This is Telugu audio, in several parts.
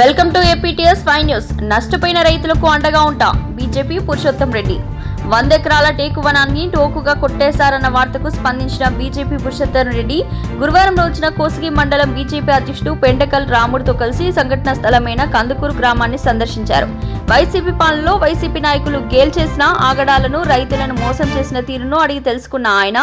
Welcome to APTS five news. నష్టపోయిన రైతులకు అండగా ఉంటా బీజేపీ పురుషోత్తం రెడ్డి. వంద ఎకరాల టేకు వనాన్ని టోకుగా కొట్టేశారన్న వార్తకు స్పందించిన బీజేపీ పురుషోత్తం రెడ్డి గురువారం రోజున కోసిగి మండలం బీజేపీ అధ్యక్షుడు పెండకల్ రాముడితో కలిసి సంఘటన స్థలమైన కందుకూరు గ్రామాన్ని సందర్శించారు. వైసీపీ పాలనలో వైసీపీ నాయకులు గేల్ చేసిన ఆగడాలను రైతులను మోసం చేసిన తీరును అడిగి తెలుసుకున్న ఆయన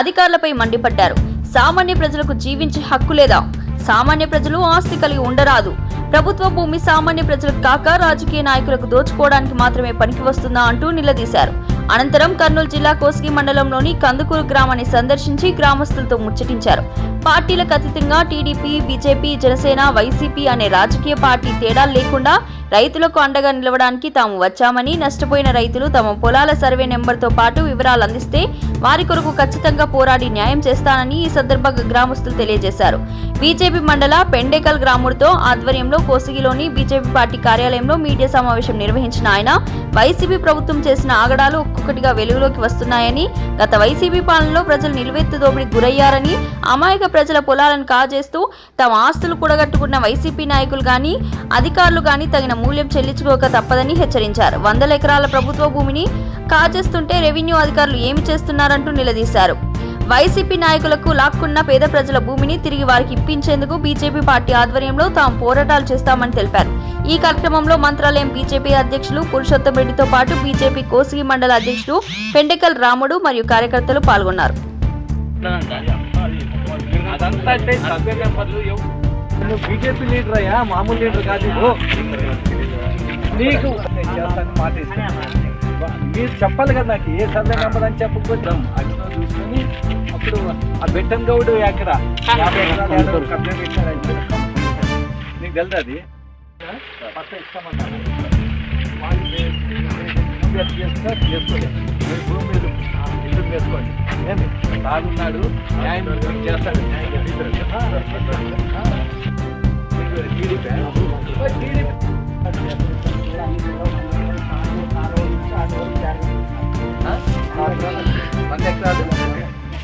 అధికారులపై మండిపడ్డారు. సామాన్య ప్రజలకు జీవించే హక్కు లేదా? సామాన్య ప్రజలు ఆస్తి కలిగి ఉండరాదు. ప్రభుత్వ భూమి సామాన్య ప్రజలకు కాక రాజకీయ నాయకులకు దోచుకోవడానికి మాత్రమే పనికి వస్తుందా అంటూ నిలదీశారు. అనంతరం కర్నూలు జిల్లా కోసిగి మండలంలోని కందుకూరు గ్రామాన్ని సందర్శించి గ్రామస్తులతో ముచ్చటించారు. పార్టీలకు అతీతంగా టీడీపీ బీజేపీ జనసేన వైసీపీ అనే రాజకీయ పార్టీ తేడాలు లేకుండా రైతులకు అండగా నిలవడానికి తాము వచ్చామని నష్టపోయిన రైతులు తమ పొలాల సర్వే నెంబర్తో పాటు వివరాలు అందిస్తే వారి కొరకు ఖచ్చితంగా పోరాడి న్యాయం చేస్తానని ఈ సందర్భంగా గ్రామస్తులు తెలియజేశారు. బీజేపీ మండల పెండేకల్ గ్రాముడితో ఆధ్వర్యంలో కోసిగిలోని బీజేపీ పార్టీ కార్యాలయంలో మీడియా సమావేశం నిర్వహించిన ఆయన వైసీపీ ప్రభుత్వం చేసిన ఆగడాలు ఒక్కొక్కటిగా వెలుగులోకి వస్తున్నాయని గత వైసీపీ పాలనలో ప్రజలు నిలువెత్తు దోపిడీ గురయ్యారని అమాయక ప్రజల పొలాలను కాజేస్తూ తమ ఆస్తులు కూడగట్టుకున్న వైసీపీ నాయకులు గాని అధికారులు గాని తగిన మూల్యం చెల్లించుకోక తప్పదని హెచ్చరించారు. వందల ఎకరాల ప్రభుత్వ భూమిని కాజేస్తుంటే రెవెన్యూ అధికారులు ఏమి చేస్తున్నారంటూ నిలదీశారు. వైసీపీ నాయకులకు లాక్కున్న పేద ప్రజల భూమిని తిరిగి వారికి ఇప్పించేందుకు బీజేపీ పార్టీ ఆధ్వర్యంలో తాము పోరాటాలు చేస్తామని తెలిపారు. ఈ కార్యక్రమంలో మంత్రాలయం బీజేపీ అధ్యక్షులు పురుషోత్తం రెడ్డితో పాటు బీజేపీ కోసిగి మండల అధ్యక్షుడు పెండెకల్ రాముడు మరియు కార్యకర్తలు పాల్గొన్నారు. బీజేపీ లీడర్ అయ్యా మామూలు లీడర్ కాదు. నీకు. మీరు చెప్పాలి కదా నాకు ఏ నెంబర్ అని చెప్పకపోతే అక్కడ చూసుకొని అప్పుడు ఆ బెట్టన్ గౌడ్ ఎక్కడ? పెట్టారని చెప్పి. నీకు తెలుసు అది? పట్ట ఇస్తామన్నారు వాళ్ళు చే- నువ్వు ఎంత చేస్తున్నా చేసుకోలేదు మీరు భూమి మీద ఇల్లు చేసుకోండి. ఏమి తాగున్నాడు న్యాయం చేస్తాడు. టీడీపీ? వంద ఎకరాలు?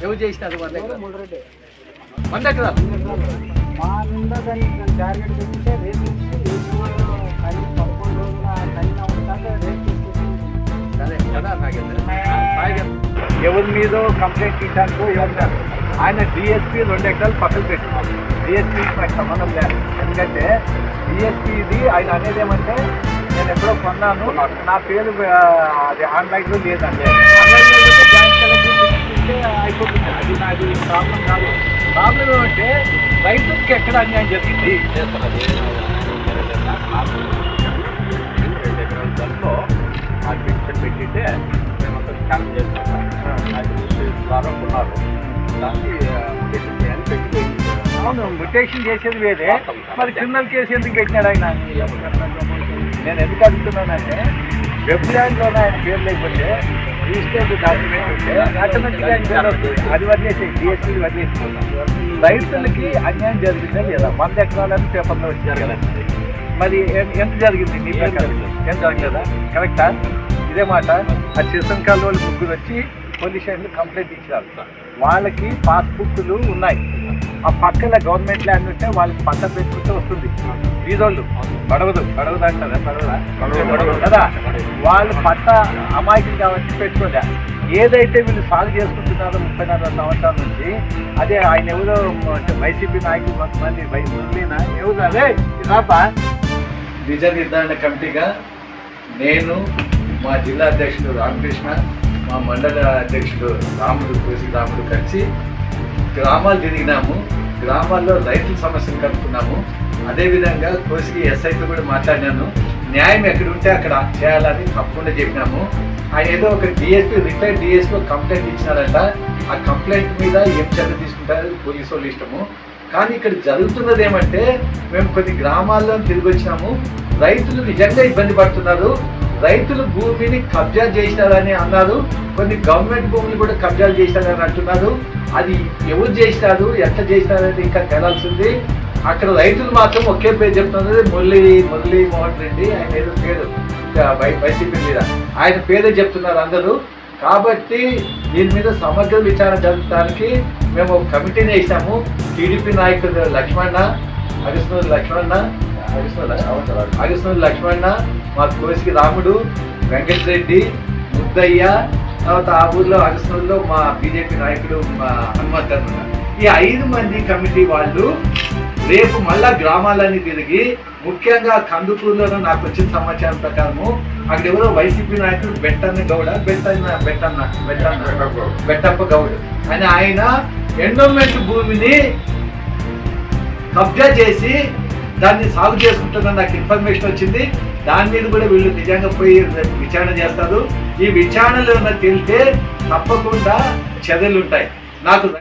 ఎవరు చేసినారు వంద ఎకరాలు? వంద ఎకరాలు? మా నిండా దాన్ని దాన్ని టార్గెట్ పెట్టుకుంటే రేపు నుంచి రేపు కనీసం పదకొండు రోజుల కనీసం ఉంటాక రేపు తీసుకొచ్చి సరే కదా నాకు ఎవరి మీద కంప్లైంట్ ఇచ్చాను ఎవరు ఆయన డిఎస్పీ రెండు ఎకరాలు పక్కన పెట్టుకున్నాడు డిఎస్పీ నాకు సంబంధం లేదు. ఎందుకంటే డిఎస్పీ ఇది ఆయన అనేది ఏమంటే నేను ఎప్పుడో కొన్నాను. నా పేరు అది ఆన్లైన్లో లేదండి. ఆన్లైన్లో ఏంటంటే రైతుకి ఎక్కడ అన్యాయం జరిగింది? రెండు ఎకరాల ధరలో ఆ పెన్షన్ పెట్టింటే మేమంతా స్కామ్ చేస్తాం అది ద్వారా ఉన్నారు దాన్ని ముటేషన్ చేయాలి పెట్టిపోయింది అవును ముటేషన్ చేసేది వేరే. మరి క్రిమినల్ కేసు ఎందుకు పెట్టినాడు ఆయన? నేను ఎందుకు అడుగుతున్నానంటే వెబ్ ల్యాండ్లోనే ఆయన పేరు లేకపోతే రిజిస్టర్డ్ డాక్యుమెంట్ ఉంటే ఆటోమేటిక్గా ఆయన పేరు అది వదిలేసి డిఎస్పీ వదిలేసి రైతులకి అన్యాయం జరిగిందా లేదా? వంద ఎకరాలని పేపర్లో వచ్చారు కదా. మరి ఎంత జరిగింది నీ ప్రకారం? ఏం జరగలేదా కరెక్టా? ఇదే మాట. ఆ చిరసంకాల వాళ్ళు ముగ్గురు వచ్చి పోలీస్ స్టేషన్లో కంప్లైంట్ ఇచ్చారు. వాళ్ళకి పాస్బుక్లు ఉన్నాయి. ఆ పక్కన గవర్నమెంట్ ల్యాండ్ ఉంటే వాళ్ళకి పట్ట పెట్టుకుంటే వస్తుంది. వీధోళ్ళు పడవదు పడవదు అంటారా? పడవదు కదా. వాళ్ళు పట్ట అమాయకులు కాబట్టి పెట్టుకోలే ఏదైతే వీళ్ళు సాగు చేసుకుంటున్నారో ముప్పై నాలుగు సంవత్సరాల నుంచి అదే ఆయన ఎవరో వైసీపీ నాయకులు కొంతమంది వై ముస్లినా ఎవరు? అదే రాపా నిజ నిర్ధారణ కమిటీగా నేను మా జిల్లా అధ్యక్షుడు రామకృష్ణ మా మండల అధ్యక్షుడు రాముడు కోసి రాముడు కలిసి గ్రామాలు తిరిగినాము. గ్రామాల్లో రైతుల సమస్యలు కనుక్కున్నాము. అదేవిధంగా కోసికి ఎస్ఐతో కూడా మాట్లాడినాను. న్యాయం ఎక్కడ ఉంటే అక్కడ చేయాలని తప్పకుండా చెప్పినాము. ఆయన ఏదో ఒక డిఎస్పీ రిటైర్డ్ డిఎస్పీ కంప్లైంట్ ఇచ్చినారంట. ఆ కంప్లైంట్ మీద ఏం చర్య తీసుకుంటారు? పోలీసు వాళ్ళు ఇష్టము. కానీ ఇక్కడ జరుగుతున్నది ఏమంటే మేము కొన్ని గ్రామాల్లో తిరిగి వచ్చినాము. రైతులు నిజంగా ఇబ్బంది పడుతున్నారు. రైతులు భూమిని కబ్జా చేసినారని అన్నారు. కొన్ని గవర్నమెంట్ భూములు కూడా కబ్జాలు చేసినారని అంటున్నారు. అది ఎవరు చేసినారు? ఎట్లా చేసినారని ఇంకా తేలాల్సింది అక్కడ రైతులు మాత్రం ఒకే పేరు చెప్తున్నారు. మురళి మురళి మోహన్ రెడ్డి ఆయన ఏదో పేరు. వైసీపీ మీద. ఆయన పేరే చెప్తున్నారు అందరూ. కాబట్టి దీని మీద సమగ్ర విచారణ జరపడానికి మేము ఒక కమిటీని వేసాము టీడీపీ నాయకుడు లక్ష్మణ అగస్నూరు లక్ష్మణ అగస్నూరు లక్ష్మణ మా కోసికి రాముడు వెంకటరెడ్డి ముద్దయ్య తర్వాత ఆ ఊర్లో అగస్నూరులో మా బీజేపీ నాయకుడు మా హనుమంత్ ఈ ఐదు మంది కమిటీ వాళ్ళు రేపు మళ్ళా గ్రామాలన్నీ తిరిగి ముఖ్యంగా కందుకూరులో నాకు వచ్చిన సమాచారం ప్రకారము అక్కడ ఎవరో వైసీపీ నాయకుడు బెట్టన్న గౌడ బెట్టన్న బెట్టన్న బెట్టన్న బెట్టప్ప గౌడ్. అని ఆయన ఎండోమెంట్ భూమిని కబ్జా చేసి దాన్ని సాగు చేసుకుంటుందని నాకు ఇన్ఫర్మేషన్ వచ్చింది. దాని మీద కూడా వీళ్ళు నిజంగా పోయి విచారణ చేస్తారు. ఈ విచారణలో తేలితే తప్పకుండా చర్యలు ఉంటాయి నాకు